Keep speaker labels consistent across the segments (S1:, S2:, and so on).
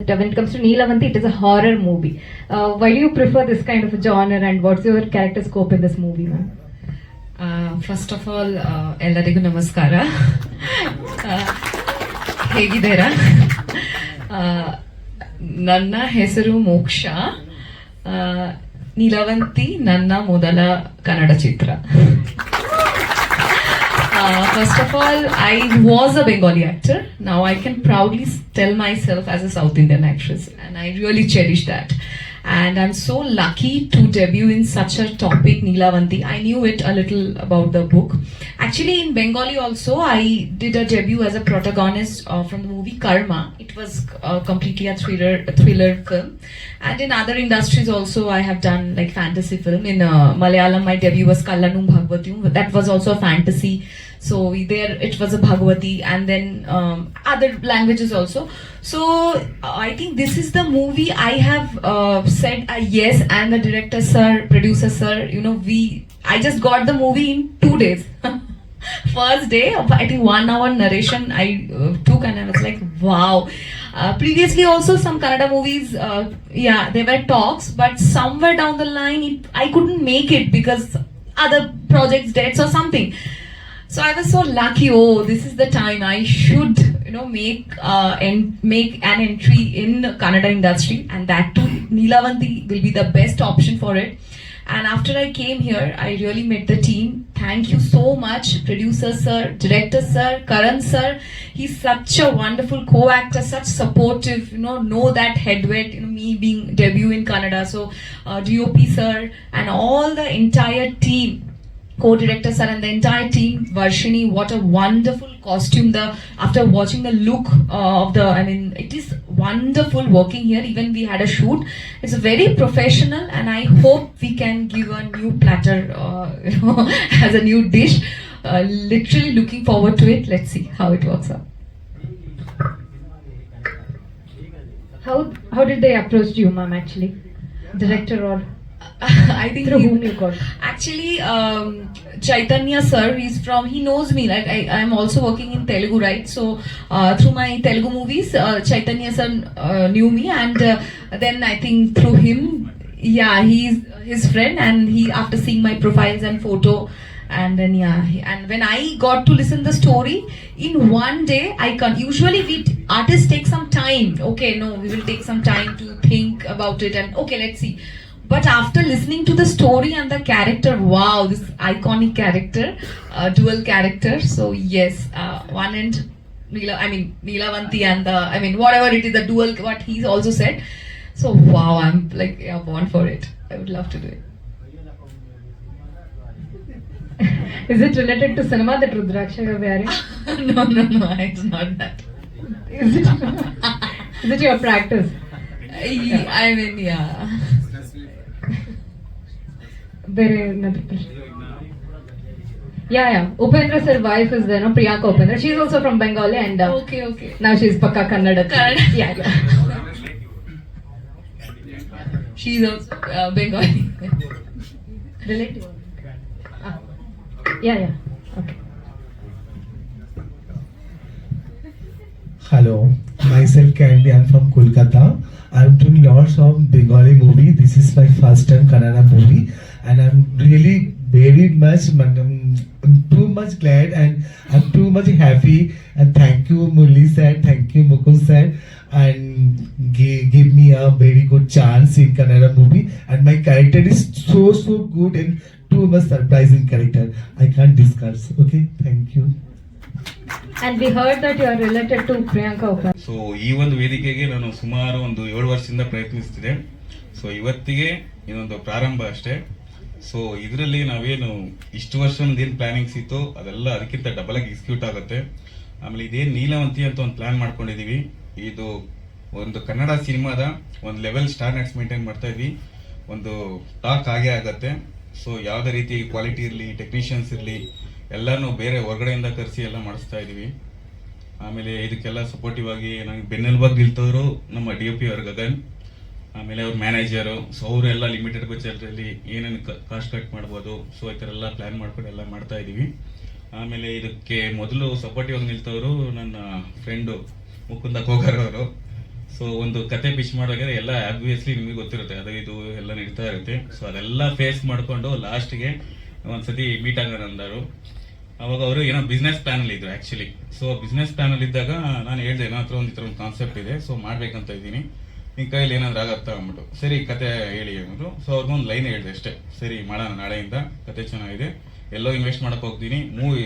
S1: when it comes to Neelavanti, it is a horror movie. Uh, why do you prefer this kind of a genre and what's your character scope in this movie, ma'am?
S2: First of all ಎಲ್ಲರಿಗೂ ನಮಸ್ಕಾರ ಹೇಗಿದ್ದೀರಾ ನನ್ನ ಹೆಸರು ಮೋಕ್ಷ ನೀಲವಂತಿ ನನ್ನ ಮೊದಲ ಕನ್ನಡ ಚಿತ್ರ Uh, first of all, I was a Bengali actor. Now I can proudly tell myself as a South Indian actress, and I really cherish that. And I'm so lucky to debut in such a topic, Neelavanti. I knew it a little about the book. Actually, in Bengali also, I did a debut as a protagonist uh, from the movie Karma. It was uh, completely a thriller, a thriller film. And in other industries also, I have done like fantasy film. In uh, Malayalam, my debut was Kallanum Bhagavatyum. That was also a fantasy so there, it was a Bhagavati, and then um, other languages also. So I think this is the movie I have uh, said yes, and the director sir, producer sir, you know, we I just got the movie in two days. First day, I think one hour narration I uh, took, and I was like, wow. Uh, previously, also some Kannada movies, uh, yeah, there were talks, but somewhere down the line, it, I couldn't make it because other projects, dates, or something. So I was so lucky. Oh, this is the time I should, you know, make uh, and make an entry in Kannada industry, and that too, Neelavanti will be the best option for it. And after I came here, I really met the team. Thank you so much, producer sir, director sir, Karan sir. He's such a wonderful co-actor, such supportive. You know, know that head weight. You know, me being debut in Canada. so uh, DOP sir and all the entire team co-director sir and the entire team varshini what a wonderful costume the after watching the look uh, of the i mean it is wonderful working here. Even we had a shoot. It's very professional and i hope we can give a new platter uh, you know as a new dish. Uh, literally looking forward to it. Let's see how it works out.
S1: How how did they approach you, ma'am? Actually, director or
S2: i think
S1: through
S2: he-
S1: whom you got?
S2: Actually, um, Chaitanya sir, he's from, he knows me. Like I, I'm also working in Telugu, right? So uh, through my Telugu movies, uh, Chaitanya sir uh, knew me, and uh, then I think through him, yeah, he's his friend, and he after seeing my profiles and photo. And then yeah, he- and when I got to listen the story in one day, I can usually we artists take some time. Okay, no, we will take some time to think about it, and okay, let's see. But after listening to the story and the character, wow, this iconic character, uh, dual character. So yes, uh, one end, Neela, I mean Neelavanti and the, I mean whatever it is, the dual, what he's also said. So wow, I'm like yeah, born for it. I would love to do it.
S1: Is it related to cinema that Rudraksha you're wearing?
S2: no, no, no, it's not that.
S1: Is it? is it your practice?
S2: I mean yeah.
S1: ಬೇರೆ ಏನಾದ್ರು ಪ್ರಶ್ನೆ Yeah, yeah. Upendra sir wife is there, no? Priyanka Upendra. She's also from Bengali and uh,
S2: Okay, okay.
S1: now she's Pakka Kannada.
S2: Kannada.
S1: Yeah, yeah.
S2: She's also uh, Bengali.
S1: Relative. Ah. Yeah, yeah. Okay.
S3: Hello, myself Candy. I'm from Kolkata. I'm doing lots of Bengali movie. This is my first time Kannada movie, and I'm really very much, um, I'm too much glad and I'm too much happy. And thank you, Murli sir. Thank you, Mukul sir, and give, give me a very good chance in Kannada movie. And my character is so so good and too much surprising character. I can't discuss. Okay, thank you.
S1: And we heard that you are related to Priyanka Upendra.
S4: So ಈ ಒಂದು ವೇದಿಕೆಗೆ ನಾನು ಸುಮಾರು ಒಂದು ಏಳು ವರ್ಷದಿಂದ ಪ್ರಯತ್ನಿಸ್ತಿದ್ದೆ so ಇವತ್ತಿಗೆ ಇದೊಂದು ಪ್ರಾರಂಭ ಅಷ್ಟೇ ಸೊ ಇದರಲ್ಲಿ ನಾವೇನು ಇಷ್ಟು ವರ್ಷ ಏನು ಪ್ಲಾನಿಂಗ್ಸ್ ಇತ್ತು ಅದೆಲ್ಲ ಅದಕ್ಕಿಂತ ಡಬಲ್ ಆಗಿ ಎಕ್ಸಿಕ್ಯೂಟ್ ಆಗುತ್ತೆ. ಆಮೇಲೆ ಇದೇನು ನೀಲವಂತಿ ಅಂತ ಒಂದು ಪ್ಲಾನ್ ಮಾಡ್ಕೊಂಡಿದೀವಿ. ಇದು ಒಂದು ಕನ್ನಡ ಸಿನಿಮಾದ ಒಂದು ಲೆವೆಲ್ ಸ್ಟ್ಯಾಂಡರ್ಡ್ಸ್ ಮೇಂಟೈನ್ ಮಾಡ್ತಾ ಇದ್ವಿ. ಒಂದು ಟಾಕ್ ಆಗೇ ಆಗತ್ತೆ. ಸೊ ಯಾವುದೇ ರೀತಿ ಕ್ವಾಲಿಟಿ ಇರಲಿ ಟೆಕ್ನಿಷಿಯನ್ಸ್ ಇರಲಿ ಎಲ್ಲಾನು ಬೇರೆ ಹೊರಗಡೆಯಿಂದ ಕರೆಸಿ ಎಲ್ಲ ಮಾಡಿಸ್ತಾ ಇದೀವಿ. ಆಮೇಲೆ ಇದಕ್ಕೆಲ್ಲ ಸಪೋರ್ಟಿವ್ ಆಗಿ ನಂಗೆ ಬೆನ್ನೆಲುಬಾಗಿ ನಿಲ್ತವರು ನಮ್ಮ ಡಿ ಒ ಪಿ ಅವ್ರ ಗಗನ್. ಆಮೇಲೆ ಅವ್ರ ಮ್ಯಾನೇಜರು ಸೊ ಅವರೆಲ್ಲ ಲಿಮಿಟೆಡ್ ಬಜೆಟಲ್ಲಿ ಏನೇನು ಕಾಸ್ಟ್ ಕಟ್ ಮಾಡ್ಬೋದು ಸೊ ಈ ಥರ ಎಲ್ಲ ಪ್ಲ್ಯಾನ್ ಮಾಡ್ಕೊಂಡು ಎಲ್ಲ ಮಾಡ್ತಾ ಇದ್ದೀವಿ. ಆಮೇಲೆ ಇದಕ್ಕೆ ಮೊದಲು ಸಪೋರ್ಟಿವ್ ನಿಲ್ತವರು ನನ್ನ ಫ್ರೆಂಡು ಮುಕುಂದ ಕೋಕರ್ ಅವರು. ಸೊ ಒಂದು ಕತೆ ಪಿಚ್ ಮಾಡೋಕೆ ಎಲ್ಲ ಆಬ್ವಿಯಸ್ಲಿ ನಿಮಗೆ ಗೊತ್ತಿರುತ್ತೆ, ಅದು ಇದು ಎಲ್ಲ ನಡೀತಾ ಇರುತ್ತೆ. ಸೊ ಅದೆಲ್ಲ ಫೇಸ್ ಮಾಡ್ಕೊಂಡು ಲಾಸ್ಟ್ಗೆ ಒಂದ್ಸತಿ ಮೀಟ್ ಆಗೋಣ ಅಂದರು. ಅವಾಗ ಅವರು ಏನೋ ಬಿಸ್ನೆಸ್ ಪ್ಯಾನಲ್ ಇದ್ರು ಆ್ಯಕ್ಚುಲಿ ಸೊ ಬಿಸ್ನೆಸ್ ಪ್ಯಾನಲ್ ಇದ್ದಾಗ ನಾನು ಹೇಳ್ದೆ ಏನೋ ಒಂದು ಈ ಥರ ಒಂದು ಕಾನ್ಸೆಪ್ಟ್ ಇದೆ ಸೊ ಮಾಡಬೇಕಂತ ಇದ್ದೀನಿ. ನಿನ್ ಕೈಯಲ್ಲಿ ಏನಾದ್ರು ಆಗತ್ತಾ ಅಂದ್ಬಿಟ್ಟು. ಸರಿ, ಕತೆ ಹೇಳಿ ಅಂದ್ರು. ಸೊ ಅವ್ರಿಗೊಂದು ಲೈನ್ ಹೇಳಿದೆ ಅಷ್ಟೇ. ಸರಿ, ಮಾಡೋಣ ನಾಳೆಯಿಂದ. ಕತೆ ಚೆನ್ನಾಗಿದೆ. ಎಲ್ಲೋ ಇನ್ವೆಸ್ಟ್ ಮಾಡಕ್ ಹೋಗ್ತೀನಿ. Movie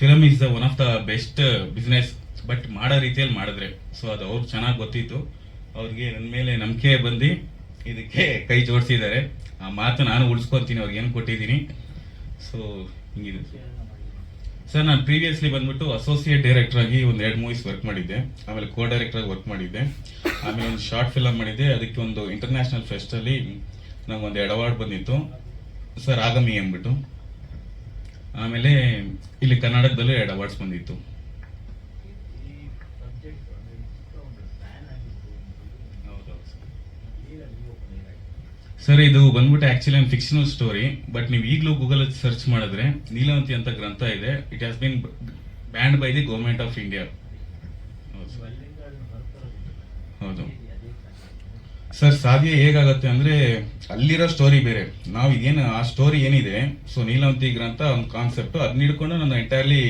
S4: film is the one of the best business but ಮಾಡೋ ರೀತಿಯಲ್ಲಿ ಮಾಡಿದ್ರೆ. ಸೊ ಅದು ಅವ್ರು ಚೆನ್ನಾಗಿ ಗೊತ್ತಿತ್ತು. ಅವ್ರಿಗೆ ನನ್ನ ಮೇಲೆ ನಂಬಿಕೆ ಬಂದು ಇದಕ್ಕೆ ಕೈ ಜೋಡಿಸಿದ್ದಾರೆ. ಆ ಮಾತು ನಾನು ಉಳಿಸ್ಕೊತೀನಿ. ಅವ್ರಿಗೆ ಏನು ಕೊಟ್ಟಿದ್ದೀನಿ. ಸೊ ಹಿಂಗಿದೆ. ಸರ್ ನಾನು ಪ್ರೀವಿಯಸ್ಲಿ ಬಂದ್ಬಿಟ್ಟು ಅಸೋಸಿಯೇಟ್ ಡೈರೆಕ್ಟರ್ ಆಗಿ ಒಂದು ಎರಡು ಮೂವೀಸ್ ವರ್ಕ್ ಮಾಡಿದ್ದೆ. ಆಮೇಲೆ ಕೋ ಡೈರೆಕ್ಟರ್ ಆಗಿ ವರ್ಕ್ ಮಾಡಿದ್ದೆ. ಆಮೇಲೆ ಒಂದು ಶಾರ್ಟ್ ಫಿಲಮ್ ಮಾಡಿದ್ದೆ. ಅದಕ್ಕೆ ಒಂದು ಇಂಟರ್ನ್ಯಾಷನಲ್ ಫೆಸ್ಟ್ ಅಲ್ಲಿ ನಂಗೆ ಒಂದು ಎರಡು ಅವಾರ್ಡ್ ಬಂದಿತ್ತು. ಸರ್ ಆಗಮಿ ಅಂದ್ಬಿಟ್ಟು. ಆಮೇಲೆ ಇಲ್ಲಿ ಕರ್ನಾಟಕದಲ್ಲೂ ಎರಡು ಅವಾರ್ಡ್ಸ್ ಬಂದಿತ್ತು. ಹೌದೌದು ಸರ್. ಇದು ಬಂದ್ಬಿಟ್ಟು ಆಕ್ಚುಲಿ ಒಂದು ಫಿಕ್ಷನಲ್ ಸ್ಟೋರಿ ಬಟ್ ನೀವು ಈಗಲೂ ಗೂಗಲ್ ಸರ್ಚ್ ಮಾಡಿದ್ರೆ ನೀಲವಂತಿ ಅಂತ ಗ್ರಂಥ ಇದೆ. It has been banned by the government of India ಹೌದು. ಸರ್ ಸಾಧ್ಯ ಹೇಗಾಗತ್ತೆ ಅಂದ್ರೆ ಅಲ್ಲಿರೋ ಸ್ಟೋರಿ ಬೇರೆ. ನಾವು ಏನು, ಆ ಸ್ಟೋರಿ ಏನಿದೆ ಸೊ ನೀಲವಂತಿ ಗ್ರಂಥ ಒಂದು ಕಾನ್ಸೆಪ್ಟ್ ಅದನ್ನ ಹಿಡ್ಕೊಂಡು ನಾನು ಎಂಟೈರ್ಲಿ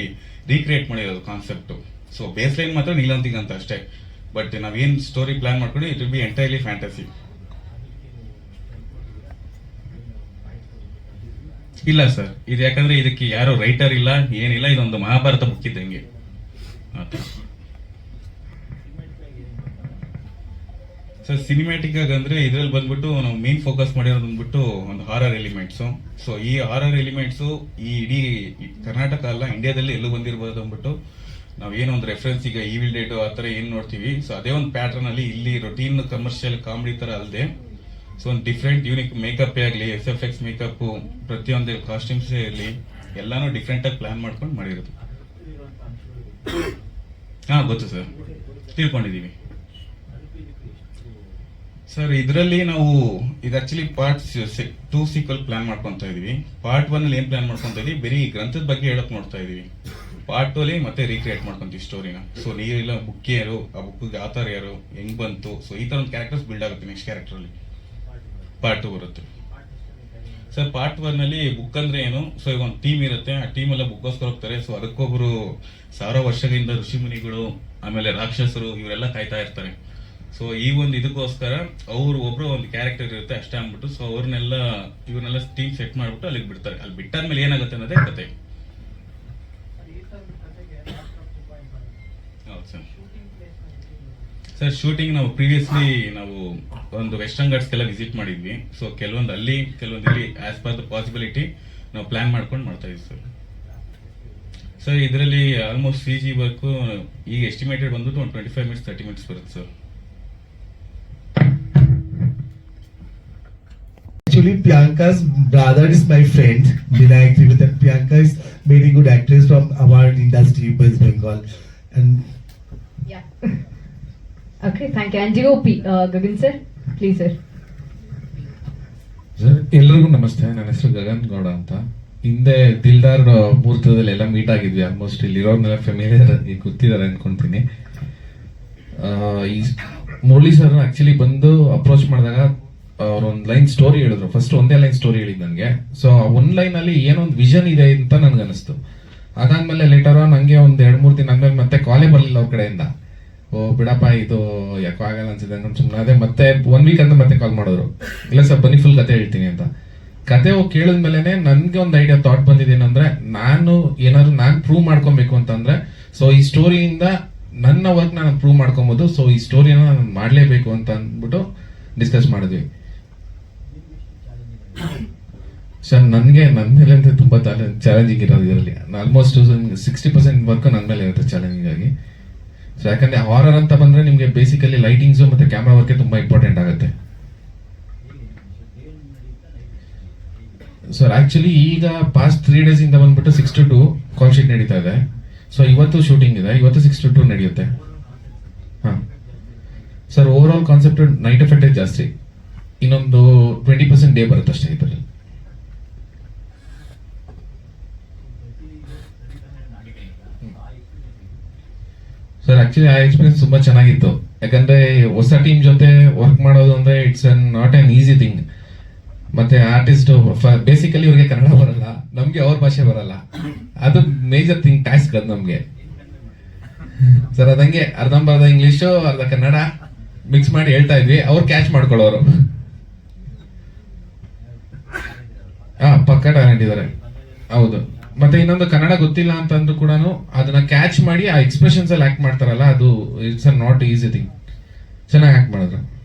S4: ರೀಕ್ರಿಯೇಟ್ ಮಾಡಿರೋದು ಕಾನ್ಸೆಪ್ಟ್ ಸೊ ಬೇಸ್ ಲೈನ್ ಮಾತ್ರ ನೀಲವಂತಿ ಗ್ರಂಥ ಅಷ್ಟೇ. ಬಟ್ ನಾವೇನು ಸ್ಟೋರಿ ಪ್ಲಾನ್ ಮಾಡ್ಕೊಂಡು it will be entirely fantasy ಇಲ್ಲ ಸರ್. ಇದು ಯಾಕಂದ್ರೆ ಇದಕ್ಕೆ ಯಾರು ರೈಟರ್ ಇಲ್ಲ, ಏನಿಲ್ಲ, ಇದೊಂದು ಮಹಾಭಾರತ ಬುಕ್ ಇದ್ದಂಗೆ ಸರ್ ಸಿನಿಮ್ಯಾಟಿಕ್ ಆಗಿ ಅಂದ್ರೆ ಇದ್ರಲ್ಲಿ ಬಂದ್ಬಿಟ್ಟು ನಾವು ಮೇನ್ ಫೋಕಸ್ ಮಾಡಿರೋದು ಬಂದ್ಬಿಟ್ಟು ಒಂದು ಹಾರರ್ ಎಲಿಮೆಂಟ್ಸ್ ಸೊ ಈ ಹಾರರ್ ಎಲಿಮೆಂಟ್ಸ್ ಈ ಇಡೀ ಕರ್ನಾಟಕ ಅಲ್ಲ ಇಂಡಿಯಾದಲ್ಲಿ ಎಲ್ಲೂ ಬಂದಿರಬಹುದು ಅಂದ್ಬಿಟ್ಟು ನಾವು ಏನೋ ಒಂದು ರೆಫರೆನ್ಸ್ ಈಗ ಈವಿಲ್ ಡೇಟ್ ಆ ಥರ ಏನು ನೋಡ್ತೀವಿ. ಸೊ ಅದೇ ಒಂದು ಪ್ಯಾಟರ್ನ್ ಅಲ್ಲಿ ಇಲ್ಲಿ ರೊಟೀನ್ ಕಮರ್ಷಿಯಲ್ ಕಾಮಿಡಿ ತರ ಅಲ್ಲದೆ ಸೊ ಒಂದು ಡಿಫ್ರೆಂಟ್ ಯೂನಿಕ್ ಮೇಕಪ್ ಆಗಲಿ ಎಸ್ ಎಫ್ ಎಕ್ಸ್ ಮೇಕಪ್ ಪ್ರತಿಯೊಂದು ಕಾಸ್ಟ್ಯೂಮ್ಸ್ ಇರಲಿ ಎಲ್ಲಾನು ಡಿಫ್ರೆಂಟ್ ಆಗಿ ಪ್ಲಾನ್ ಮಾಡ್ಕೊಂಡು ಮಾಡಿರೋದು. ಹಾ, ಗೊತ್ತು ಸರ್. ತಿಳ್ಕೊಂಡಿದೀವಿ. ಸರ್, ಇದರಲ್ಲಿ ನಾವು, ಇದು actually part two sequel plan ಮಾಡ್ಕೊತಾ ಇದೀವಿ. ಪಾರ್ಟ್ ಒನ್ ಅಲ್ಲಿ ಏನ್ ಪ್ಲಾನ್ ಮಾಡ್ಕೊತಾ ಇದೀವಿ? ಬರೀ ಗ್ರಂಥದ ಬಗ್ಗೆ ಹೇಳಕ್ ನೋಡ್ತಾ ಇದೀವಿ. ಪಾರ್ಟ್ ಅಲ್ಲಿ ಮತ್ತೆ ರೀಕ್ರಿಯೇಟ್ ಮಾಡ್ಕೊಂತೀವಿ ಸ್ಟೋರಿನ ಸೊ ನೀರಿಲ್ಲ, ಬುಕ್ ಯಾರು, ಆ ಬುಕ್ ಥರ ಯಾರು, ಹೆಂಗ್ ಬಂತು? ಸೊ ಈ ತರ ಒಂದು ಕ್ಯಾರೆಕ್ಟರ್ಸ್ ಬಿಲ್ಡ್ ಆಗುತ್ತೆ ನೆಕ್ಸ್ಟ್ ಕ್ಯಾರೆಕ್ಟರ್ ಅಲ್ಲಿ. ಪಾರ್ಟ್ ಬರುತ್ತೆ. ಸರ್ ಪಾರ್ಟ್ ಒನ್ ಅಲ್ಲಿ ಬುಕ್ ಅಂದ್ರೆ ಏನು? ಸೊ ಈಗ ಒಂದು ಟೀಮ್ ಇರುತ್ತೆ. ಆ ಟೀಮ್ ಎಲ್ಲ ಬುಕ್ಕೋಸ್ಕರ ಹೋಗ್ತಾರೆ. ಸೊ ಅದಕ್ಕೊಬ್ರು ಸಾವಿರ ವರ್ಷಗಳಿಂದ ಋಷಿಮುನಿಗಳು ಆಮೇಲೆ ರಾಕ್ಷಸರು, ಇವರೆಲ್ಲ ಕಾಯ್ತಾ ಇರ್ತಾರೆ. ಸೊ ಈ ಒಂದು ಇದಕ್ಕೋಸ್ಕರ ಅವ್ರು ಒಬ್ರು ಒಂದು ಕ್ಯಾರೆಕ್ಟರ್ ಇರುತ್ತೆ ಅಷ್ಟೇ ಅಂದ್ಬಿಟ್ಟು ಸೊ ಅವ್ರನ್ನೆಲ್ಲ, ಇವ್ರನ್ನೆಲ್ಲ ಟೀಮ್ ಸೆಟ್ ಮಾಡ್ಬಿಟ್ಟು ಅಲ್ಲಿಗೆ ಬಿಡ್ತಾರೆ. ಅಲ್ಲಿ ಬಿಟ್ಟಾದ್ಮೇಲೆ ಏನಾಗುತ್ತೆ ಅನ್ನೋದೇ ಕತೆ ಹೌದು ಸರ್ ಶೂಟಿಂಗ್ ನಾವು ಪ್ರೀವಿಯಸ್ಲಿ ನಾವು ಒಂದು ವೆಸ್ಟರ್ನ್ ಘಾಟ್ಸ್ಗೆಲ್ಲ ವಿಸಿಟ್ ಮಾಡಿದ್ವಿ ಸೊ ಕೆಲವೊಂದು ಅಲ್ಲಿ ಕೆಲವೊಂದು ಇಲ್ಲಿ ಆಸ್ ಪರ್ ದ ಪಾಸಿಬಿಲಿಟಿ ನಾವು ಪ್ಲಾನ್ ಮಾಡ್ಕೊಂಡು ಮಾಡ್ತಾ ಇದ್ವಿ ಸರ್ ಸರ್ ಇದರಲ್ಲಿ ಆಲ್ಮೋಸ್ಟ್ ಸಿ ಜಿ ವರ್ಕು ಈಗ ಎಸ್ಟಿಮೇಟೆಡ್ ಬಂದ್ಬಿಟ್ಟು ಒಂದು twenty five minutes thirty minutes ಬರುತ್ತೆ sir
S3: Actually, Priyanka's brother is my friend, Vinayak Trivedi. and Priyanka is very good actress from our industry, West Bengal. And.
S1: Okay, thank you. And GOP, uh, Gagan sir, please sir.
S5: ಎಲ್ರಿಗೂ ನಮಸ್ತೆ. ನನ್ನ ಹೆಸರು ಗಗನ್ ಗೌಡ ಅಂತ. ಹಿಂದೆ ದಿಲ್ದಾರ್ ಮುಹೂರ್ತದಲ್ಲಿ ಎಲ್ಲ meet ಆಗಿದ್ವಿ. Almost ಇಲ್ಲಿರೋರ್ನೆಲ್ಲ ಫೆಮಿಲಿಯರ್ ಗೊತ್ತಿದ್ದಾರೆ ಅನ್ಕೊಂತೀನಿ. ಈ ಮುರಳಿ ಸರ್ ಆಕ್ಚುಲಿ ಬಂದು ಅಪ್ರೋಚ್ ಮಾಡಿದಾಗ ಅವ್ರ ಒಂದು ಲೈನ್ ಸ್ಟೋರಿ ಹೇಳಿದ್ರು. ಫಸ್ಟ್ ಒಂದೇ ಲೈನ್ ಸ್ಟೋರಿ ಹೇಳಿದ್ ನನಗೆ ಸೊ ಆ ಲೈನ್ ಅಲ್ಲಿ ಏನೋ ಒಂದು ವಿಷನ್ ಇದೆ ಅಂತ ನನಗನ್ನಿಸ್ತು. ಅದಾದ್ಮೇಲೆ ಲೇಟರ್ ನನಗೆ ಒಂದು ಎರಡು ಮೂರು ದಿನ ಆದ್ಮೇಲೆ ಮತ್ತೆ ಕಾಲೇ ಬರಲಿಲ್ಲ ಅವ್ರ ಕಡೆಯಿಂದ. ಓ, ಬಿಡಪ್ಪ, ಇದು ಯಾಕೋ ಆಗಲ್ಲ ಅನ್ಸಿದೆ ಅನ್ಕೊಂಡು ಸುಮ್ಮನೆ ಅದೇ ಮತ್ತೆ ಒನ್ ವೀಕ್ ಅಂತ ಮತ್ತೆ ಕಾಲ್ ಮಾಡಿದ್ರು. ಇಲ್ಲ ಸರ್, ಬನ್ನಿ ಫುಲ್ ಕತೆ ಹೇಳ್ತೀನಿ ಅಂತ. ಕತೆ ಹೋಗಿ ಕೇಳಿದ್ಮೇಲೆ ನನ್ಗೆ ಒಂದು ಐಡಿಯಾ ಥಾಟ್ ಬಂದಿದ್ದೇನಂದ್ರೆ ನಾನು ಏನಾದ್ರು ನಾನು ಪ್ರೂವ್ ಮಾಡ್ಕೊಬೇಕು ಅಂತಂದ್ರೆ ಸೊ ಈ ಸ್ಟೋರಿಯಿಂದ ನನ್ನ ವರ್ಕ್ ನಾನು ಪ್ರೂವ್ ಮಾಡ್ಕೊಬೋದು ಸೊ ಈ ಸ್ಟೋರಿನ ನಾನು ಮಾಡಲೇಬೇಕು ಅಂತ ಅಂದ್ಬಿಟ್ಟು ಡಿಸ್ಕಸ್ ಮಾಡಿದ್ವಿ. ಸರ್, ನನಗೆ ನನ್ನ ಮೇಲೆ ಅಂತ ತುಂಬಾ ಚಾಲೆಂಜಿಂಗ್ ಇರೋದು ಇದರಲ್ಲಿ. ಆಲ್ಮೋಸ್ಟ್ ಸಿಕ್ಸ್ಟಿ ಪರ್ಸೆಂಟ್ ವರ್ಕ್ ನನ್ನ ಮೇಲೆ ಇರುತ್ತೆ ಚಾಲೆಂಜಿಂಗ್ ಆಗಿ. ಸೊ ಯಾಕಂದ್ರೆ ಹಾರರ್ ಅಂತ ಬಂದ್ರೆ ನಿಮಗೆ ಬೇಸಿಕಲಿ ಲೈಟಿಂಗ್ಸ್ ಮತ್ತೆ ಕ್ಯಾಮ್ರಾ ವರ್ಕ್ ತುಂಬಾ ಇಂಪಾರ್ಟೆಂಟ್ ಆಗುತ್ತೆ. ಸರ್ ಆಕ್ಚುಲಿ ಈಗ ಪಾಸ್ಟ್ ತ್ರೀ ಡೇಸ್ ಇಂದ ಬಂದ್ಬಿಟ್ಟು six to two call sheet ನಡೀತಾ ಇದೆ. ಸೊ ಇವತ್ತು ಶೂಟಿಂಗ್ ಇದೆ. ಇವತ್ತು ಸಿಕ್ಸ್ ಟು ಟು ನಡೆಯುತ್ತೆ. Sir over all concept night effect ಜಾಸ್ತಿ. ಇನ್ನೊಂದು ಟ್ವೆಂಟಿ ಪರ್ಸೆಂಟ್ ಡೇ ಬರುತ್ತೆ ಅಷ್ಟೇ ಇದರಲ್ಲಿ. ಸರ್ ಆಕ್ಚುಲಿ ಆ ಎಕ್ಸ್ಪೀರಿಯನ್ಸ್ ತುಂಬಾ ಚೆನ್ನಾಗಿತ್ತು. ಯಾಕಂದ್ರೆ ಹೊಸ ಟೀಮ್ ಜೊತೆ ವರ್ಕ್ ಮಾಡೋದು ಅಂದ್ರೆ it's an not an easy thing ಮತ್ತೆ ಆರ್ಟಿಸ್ಟ್ ಬೇಸಿಕಲಿ ಇವರಿಗೆ ಕನ್ನಡ ಬರಲ್ಲ, ನಮ್ಗೆ ಅವ್ರ ಭಾಷೆ ಬರಲ್ಲ. ಅದು ಮೇಜರ್ ಥಿಂಗ್ ಟಾಸ್ಕ್ ಅದು ನಮ್ಗೆ. ಸರ್ ಅದಂಗೆ ಅರ್ಧಂಬರ್ಧ ಇಂಗ್ಲಿಷು ಅರ್ಧ ಕನ್ನಡ ಮಿಕ್ಸ್ ಮಾಡಿ ಹೇಳ್ತಾ ಇದ್ವಿ, ಅವ್ರು ಕ್ಯಾಚ್ ಮಾಡ್ಕೊಳ್ಳೋರು. ಹಾ, ಪಕ್ಕ ಟ್ಯಾಲೆಂಟ್ ಇದಾರೆ. ಹೌದು. ಮತ್ತೆ ಇನ್ನೊಂದು ಕನ್ನಡ ಗೊತ್ತಿಲ್ಲ ಅಂತಂದ್ರೂ ಕೂಡ ಅದನ್ನ ಕ್ಯಾಚ್ ಮಾಡಿ ಆ ಎಕ್ಸ್ಪ್ರೆಷನ್ಸ್ ಅಲ್ಲಿ ಆಕ್ಟ್ ಮಾಡ್ತಾರಲ್ಲ, ಅದು it's a not easy thing ಚೆನ್ನಾಗಿ ಆಕ್ಟ್ ಮಾಡಿದ್ರು.